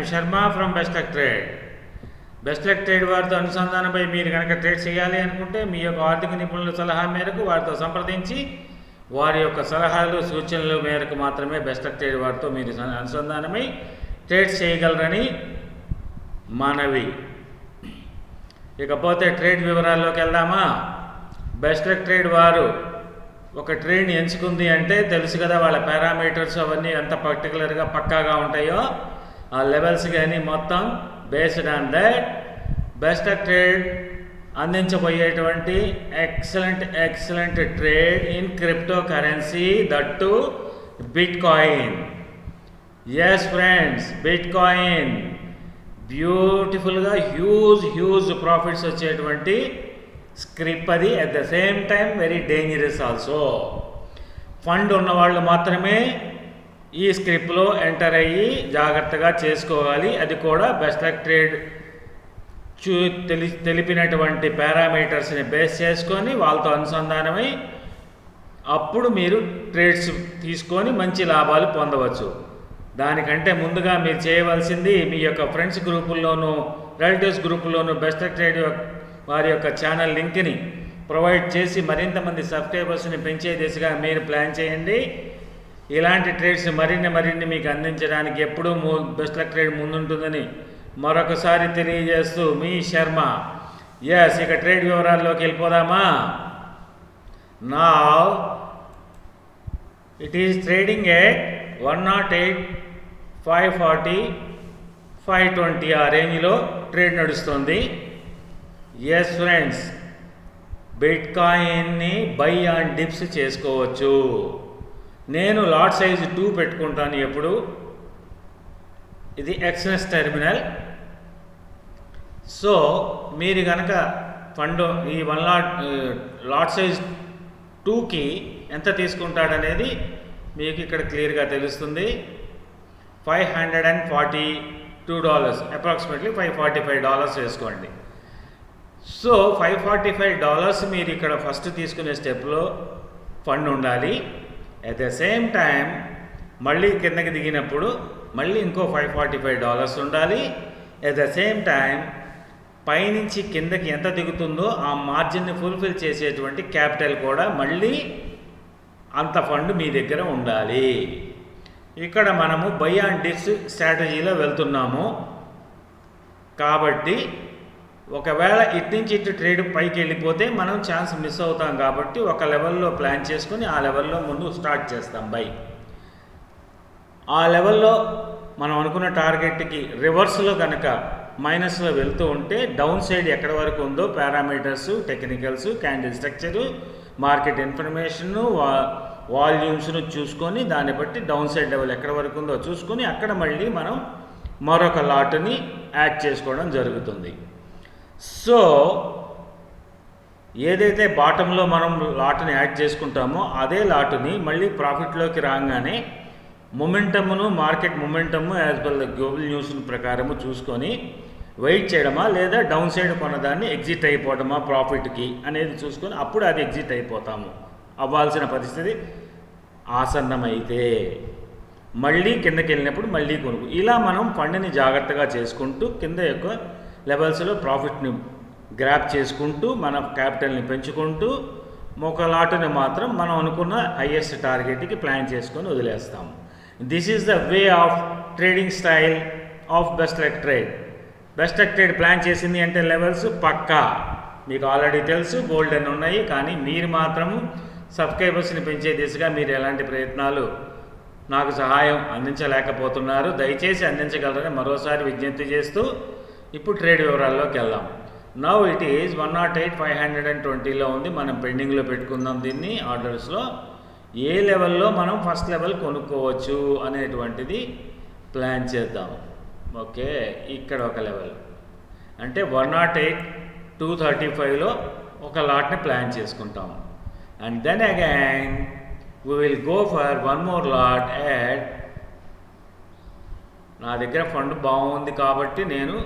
I'm Sharma from Bestech trade Bestech trade వారితో అనుసంధానంపై మీరు కనుక ట్రేడ్ చేయాలి అనుకుంటే మీ యొక్క ఆర్థిక నిపుణుల సలహా మేరకు వారితో సంప్రదించి వారి యొక్క సలహాలు సూచనలు మేరకు మాత్రమే బెస్టెక్ ట్రేడ్ వారితో మీరు అనుసంధానమై ట్రేడ్ చేయగలరని మనవి. ఇకపోతే ట్రేడ్ వివరాల్లోకి వెళ్దామా? బెస్టెక్ ట్రేడ్ వారు ఒక ట్రేడ్ని ఎంచుకుంది అంటే తెలుసు కదా వాళ్ళ పారామీటర్స్ అవన్నీ ఎంత పర్టికులర్గా పక్కాగా ఉంటాయో. ఆ లెవెల్స్ కానీ మొత్తం based on that best trade అందించబోయేటువంటి excellent excellent trade in cryptocurrency that bitcoin yes friends bitcoin బ్యూటిఫుల్గా హ్యూజ్ హ్యూజ్ ప్రాఫిట్స్ వచ్చేటువంటి స్క్రిప్ అది. At the same time very dangerous also fund ఉన్నవాళ్ళు మాత్రమే ఈ స్క్రిప్ట్లో ఎంటర్ అయ్యి జాగ్రత్తగా చేసుకోవాలి. అది కూడా బెస్ట్ లక్ ట్రేడ్ చూ తెలి తెలిపినటువంటి పారామీటర్స్ని బేస్ చేసుకొని వాళ్ళతో అనుసంధానమై అప్పుడు మీరు ట్రేడ్స్ తీసుకొని మంచి లాభాలు పొందవచ్చు. దానికంటే ముందుగా మీరు చేయవలసింది మీ యొక్క ఫ్రెండ్స్ గ్రూపుల్లోనూ రిలేటివ్స్ గ్రూపుల్లోనూ బెస్ట్ ట్రేడ్ యొక్క- వారి యొక్క ఛానల్ లింక్ని ప్రొవైడ్ చేసి మరింత మంది సబ్స్క్రైబర్స్ని పెంచే దిశగా మీరు ప్లాన్ చేయండి. ఇలాంటి ట్రేడ్స్ మరిన్ని మరిన్ని మీకు అందించడానికి ఎప్పుడూ మూ బెస్ట్ లక్ ట్రేడ్ ముందుంటుందని మరొకసారి తెలియజేస్తూ మీ శర్మ. ఎస్ ఇక ట్రేడ్ వివరాల్లోకి వెళ్ళిపోదామా? నా it is trading at one not eight five forty five twenty ఆ రేంజ్లో ట్రేడ్ నడుస్తుంది. ఎస్ ఫ్రెండ్స్ బిట్ కాయిన్ని బై అండ్ డిప్స్ చేసుకోవచ్చు. నేను లాట్ సైజ్ టూ పెట్టుకుంటాను ఎప్పుడు? ఇది ఎక్స్ఎస్ టెర్మినల్. సో మీరు కనుక ఫండ్ ఈ వన్ లాట్ లాట్ సైజ్ టూకి ఎంత తీసుకుంటాడనేది మీకు ఇక్కడ క్లియర్గా తెలుస్తుంది. Five hundred and forty two dollars approximately five forty five dollars వేసుకోండి. So five forty five dollars మీరు ఇక్కడ ఫస్ట్ తీసుకునే స్టెప్లో ఫండ్ ఉండాలి. అట్ ద సేమ్ టైం మళ్ళీ కిందకి దిగినప్పుడు మళ్ళీ ఇంకో ఫైవ్ ఫార్టీ ఫైవ్ డాలర్స్ ఉండాలి. అట్ ద సేమ్ టైం పైనుంచి కిందకి ఎంత దిగుతుందో ఆ మార్జిన్ని ఫుల్ఫిల్ చేసేటువంటి క్యాపిటల్ కూడా మళ్ళీ అంత ఫండ్ మీ దగ్గర ఉండాలి. ఇక్కడ మనము బై అండ్ డిప్స్ స్ట్రాటజీలో వెళ్తున్నాము. కాబట్టి ఒకవేళ ఇటు నుంచి ఇటు ట్రేడ్ పైకి వెళ్ళిపోతే మనం ఛాన్స్ మిస్ అవుతాం కాబట్టి ఒక లెవెల్లో ప్లాన్ చేసుకుని ఆ లెవెల్లో ముందు స్టార్ట్ చేస్తాం. బై. ఆ లెవెల్లో మనం అనుకున్న టార్గెట్కి రివర్స్లో కనుక మైనస్లో వెళ్తూ ఉంటే డౌన్ సైడ్ ఎక్కడ వరకు ఉందో parameters technicals candle structure market information వా వాల్యూమ్స్ను చూసుకొని దాన్ని బట్టి డౌన్ సైడ్ లెవెల్ ఎక్కడ వరకు ఉందో చూసుకొని అక్కడ మళ్ళీ మనం మరొక లాట్ని యాడ్ చేసుకోవడం జరుగుతుంది. సో ఏదైతే బాటంలో మనం లాట్ని యాడ్ చేసుకుంటామో అదే లాటుని మళ్ళీ ప్రాఫిట్లోకి రాగానే మొమెంటమ్ను market momentum as well global news ప్రకారము చూసుకొని వెయిట్ చేయడమా లేదా డౌన్ సైడ్ కొన్నదాన్ని ఎగ్జిట్ అయిపోవడమా ప్రాఫిట్కి అనేది చూసుకొని అప్పుడు అది ఎగ్జిట్ అయిపోతాము. అవ్వాల్సిన పరిస్థితి ఆసన్నమైతే మళ్ళీ కిందకి వెళ్ళినప్పుడు మళ్ళీ కొనుక్కు. ఇలా మనం ఫండ్ని జాగ్రత్తగా చేసుకుంటూ కింద యొక్క లెవెల్స్లో ప్రాఫిట్ని గ్రాప్ చేసుకుంటూ మన క్యాపిటల్ని పెంచుకుంటూ ఒక లాటుని మాత్రం మనం అనుకున్న హయ్యెస్ట్ టార్గెట్కి ప్లాన్ చేసుకొని వదిలేస్తాము this is the way of trading style of best luck trade. Best luck trade plan చేసింది అంటే లెవెల్స్ పక్కా. మీకు ఆల్రెడీ తెలుసు గోల్డెన్ ఉన్నాయి కానీ మీరు మాత్రము సబ్స్క్రైబర్స్ని పెంచే దిశగా మీరు ఎలాంటి ప్రయత్నాలు నాకు సహాయం అందించలేకపోతున్నారు. దయచేసి అందించగలరని మరోసారి విజ్ఞప్తి చేస్తూ ఇప్పుడు ట్రేడ్ వివరాల్లోకి వెళ్దాం. Now it is one nought eight five hundred and ట్వంటీలో ఉంది. మనం పెండింగ్లో పెట్టుకుందాం దీన్ని ఆర్డర్స్లో. ఏ లెవెల్లో మనం ఫస్ట్ లెవెల్ కొనుక్కోవచ్చు అనేటువంటిది ప్లాన్ చేద్దాం. ఓకే ఇక్కడ ఒక లెవెల్. అంటే one nought eight two thirty ఫైవ్లో ఒక లాట్ని ప్లాన్ చేసుకుంటాం. And then again we will go for one more lot add నా దగ్గర ఫండ్ బాగుంది కాబట్టి నేను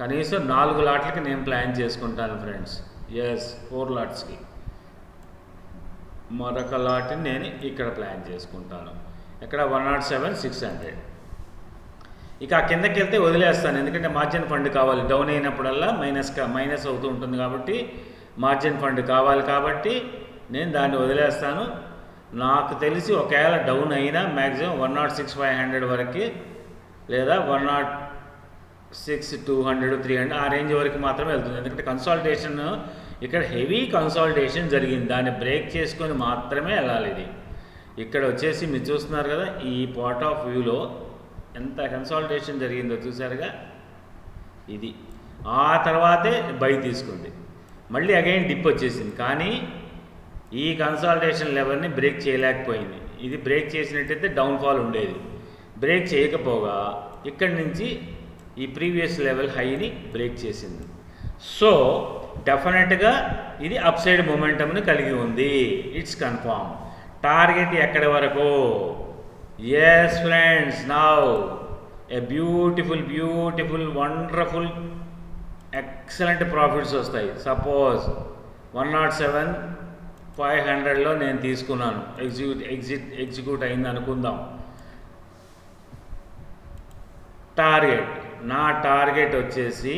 కనీసం నాలుగు లాట్లకి నేను ప్లాన్ చేసుకుంటాను ఫ్రెండ్స్. S four లాట్స్కి. మరొక లాట్ని నేను ఇక్కడ ప్లాన్ చేసుకుంటాను. ఇక్కడ one nought seven six hundred. ఇక ఆ కిందకి వెళ్తే వదిలేస్తాను ఎందుకంటే మార్జిన్ ఫండ్ కావాలి. డౌన్ అయినప్పుడల్లా మైనస్ మైనస్ అవుతూ ఉంటుంది కాబట్టి మార్జిన్ ఫండ్ కావాలి కాబట్టి నేను దాన్ని వదిలేస్తాను. నాకు తెలిసి ఒకవేళ డౌన్ అయినా maximum one nought six five hundred వరకు లేదా one nought six two hundred three hundred ఆ రేంజ్ వరకు మాత్రమే వెళ్తుంది. ఎందుకంటే కన్సాలిడేషన్ ఇక్కడ హెవీ కన్సాలిడేషన్ జరిగింది. దాన్ని బ్రేక్ చేసుకొని మాత్రమే వెళ్ళాలి ఇది. ఇక్కడ వచ్చేసి మీరు చూస్తున్నారు కదా ఈ పార్ట్ ఆఫ్ వ్యూలో ఎంత కన్సాలిడేషన్ జరిగిందో చూసారుగా ఇది. ఆ తర్వాతే బై తీసుకుంది. మళ్ళీ అగైన్ డిప్ వచ్చేసింది. కానీ ఈ కన్సాలిడేషన్ లెవెల్ని బ్రేక్ చేయలేకపోయింది. ఇది బ్రేక్ చేసినట్టయితే డౌన్ఫాల్ ఉండేది. బ్రేక్ చేయకపోగా ఇక్కడి నుంచి ఈ ప్రీవియస్ లెవెల్ హైని బ్రేక్ చేసింది. సో డెఫినెట్గా ఇది అప్ సైడ్ మూమెంటమ్ని కలిగి ఉంది. It's confirm. టార్గెట్ ఎక్కడి వరకు? Yes friends now a beautiful beautiful wonderful excellent profits వస్తాయి. Suppose one nought seven five హండ్రెడ్లో నేను తీసుకున్నాను. ఎగ్జిక్యూట్ ఎగ్జిట్ ఎగ్జిక్యూట్ అయింది అనుకుందాం. టార్గెట్ నా టార్గెట్ వచ్చేసి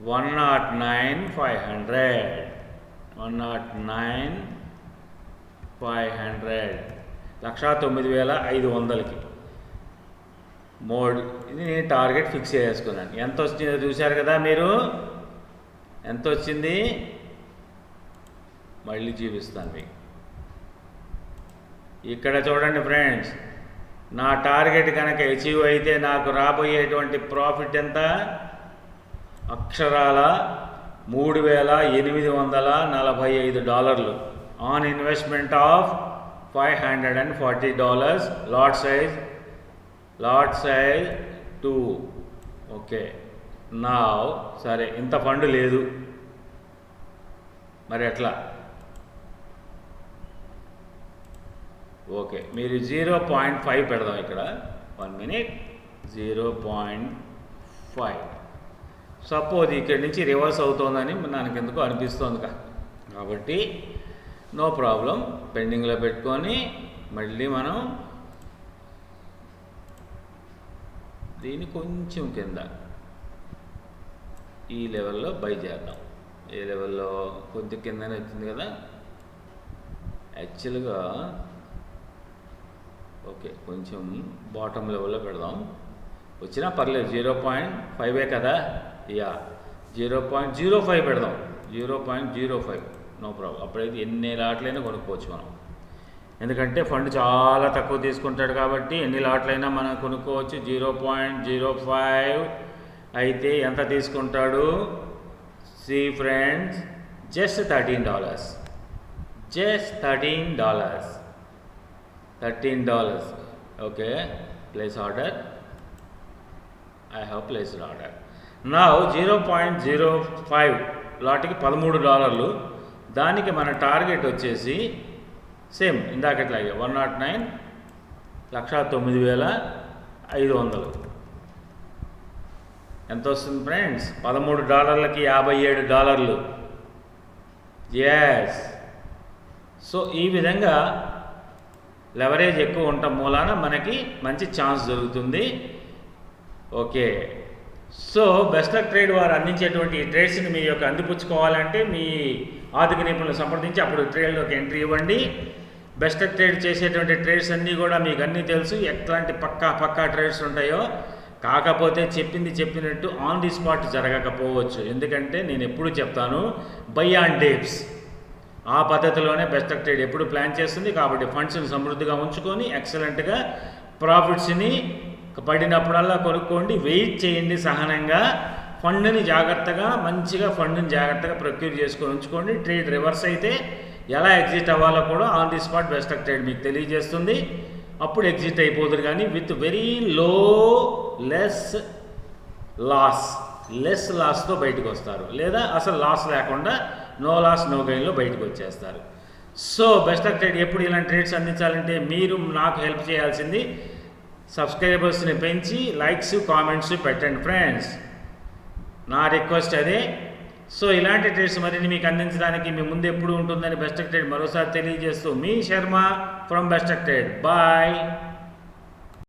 one nought nine five hundred. One nought nine five hundred. లక్షా తొమ్మిది వేల ఐదు వందలకి. మోడ్ ఇది నేను టార్గెట్ ఫిక్స్ చేసుకున్నాను. ఎంత వచ్చిందో చూశారు కదా మీరు? ఎంత వచ్చింది? మళ్ళీ చూపిస్తాను మీకు. ఇక్కడ చూడండి ఫ్రెండ్స్. నా టార్గెట్ కనుక అచీవ్ అయితే నాకు రాబోయేటువంటి ప్రాఫిట్ ఎంత? అక్షరాల మూడు వేల ఎనిమిది వందల నలభై ఐదు డాలర్లు. On investment of five hundred and forty dollars lot size lot size two okay నా సరే ఇంత ఫండ్ లేదు. మరి ఎట్లా? ఓకే. మీరు జీరో పాయింట్ ఫైవ్ పెడదాం ఇక్కడ. One minute. Zero point five. Suppose ఇక్కడి నుంచి రివర్స్ అవుతోందని నాకు ఎందుకో అనిపిస్తోంది కాబట్టి నో ప్రాబ్లం. పెండింగ్లో పెట్టుకొని మళ్ళీ మనం దీన్ని కొంచెం కింద ఈ లెవెల్లో బై చేద్దాం. ఏ లెవెల్లో? కొంచెం కిందనే వచ్చింది కదా. యాక్చువల్గా ఓకే కొంచెం బాటమ్ లెవెల్లో పెడదాం. వచ్చినా పర్లేదు జీరో పాయింట్ ఫైవే కదా? Yeah zero point zero five పెడదాం. Zero point zero five no problem అప్పుడైతే ఎన్ని లాట్లైనా కొనుక్కోవచ్చు మనం. ఎందుకంటే ఫండ్ చాలా తక్కువ తీసుకుంటాడు కాబట్టి ఎన్ని లాట్లైనా మనం కొనుక్కోవచ్చు. జీరో పాయింట్ జీరో ఫైవ్ అయితే ఎంత తీసుకుంటాడు? See friends just thirteen dollars just thirteen dollars thirteen dollars okay place order I have placed order నా జీరో పాయింట్ జీరో ఫైవ్ లాట్కి పదమూడు డాలర్లు. దానికి మన టార్గెట్ వచ్చేసి సేమ్ ఇందాకట్లాగే వన్ నాట్ నైన్ లక్ష తొమ్మిది వేల ఐదు వందలు. ఎంత వస్తుంది ఫ్రెండ్స్? పదమూడు డాలర్లకి యాభై ఏడు డాలర్లు. ఎస్ సో ఈ విధంగా లెవరేజ్ ఎక్కువ ఉండటం మూలాన మనకి మంచి ఛాన్స్ దొరుకుతుంది. Okay so best luck trade వారు అందించేటువంటి ట్రేడ్స్ని మీ యొక్క అందిపుచ్చుకోవాలంటే మీ ఆర్థిక నిపుణులు సంప్రదించి అప్పుడు ట్రేడ్లోకి ఎంట్రీ ఇవ్వండి. బెస్ట్ లక్ ట్రేడ్ చేసేటువంటి ట్రేడ్స్ అన్నీ కూడా మీకు అన్నీ తెలుసు. ఎట్లాంటి పక్కా పక్కా ట్రేడ్స్ ఉంటాయో. కాకపోతే చెప్పింది చెప్పినట్టు ఆన్ ది స్పాట్ జరగకపోవచ్చు. ఎందుకంటే నేను ఎప్పుడు చెప్తాను బై ఆన్ డేప్స్ ఆ పద్ధతిలోనే బెస్ట్ ట్రేడ్ ఎప్పుడు ప్లాన్ చేస్తుంది కాబట్టి ఫండ్స్ని సమృద్ధిగా ఉంచుకొని ఎక్సలెంట్గా ప్రాఫిట్స్ని పడినప్పుడల్లా కొనుక్కోండి వెయిట్ చేయండి సహనంగా ఫండ్ని జాగ్రత్తగా మంచిగా ఫండ్ని జాగ్రత్తగా ప్రొక్యూర్ చేసుకొని ఉంచుకోండి. ట్రేడ్ రివర్స్ అయితే ఎలా ఎగ్జిట్ అవ్వాలో కూడా on the spot best trade మీకు తెలియజేస్తుంది. అప్పుడు ఎగ్జిట్ అయిపోతుంది కానీ with very low less loss less లాస్తో బయటకు వస్తారు. లేదా అసలు లాస్ లేకుండా నో లాస్ నో గైన్లో బయటకు వచ్చేస్తారు. సో బెస్ట్ ఆఫ్ ట్రేడ్ ఎప్పుడు ఇలాంటి ట్రేడ్స్ అందించాలంటే మీరు నాకు హెల్ప్ చేయాల్సింది సబ్స్క్రైబర్స్ని పెంచి లైక్స్ కామెంట్స్ పెట్టండి ఫ్రెండ్స్. నా రిక్వెస్ట్ అదే. సో ఇలాంటి ట్రేడ్స్ మరిన్ని మీకు అందించడానికి మీ ముందు ఎప్పుడు ఉంటుందని బెస్ట్ ట్రేడ్ మరోసారి తెలియజేస్తూ మీ Sharma from best trade. Bye.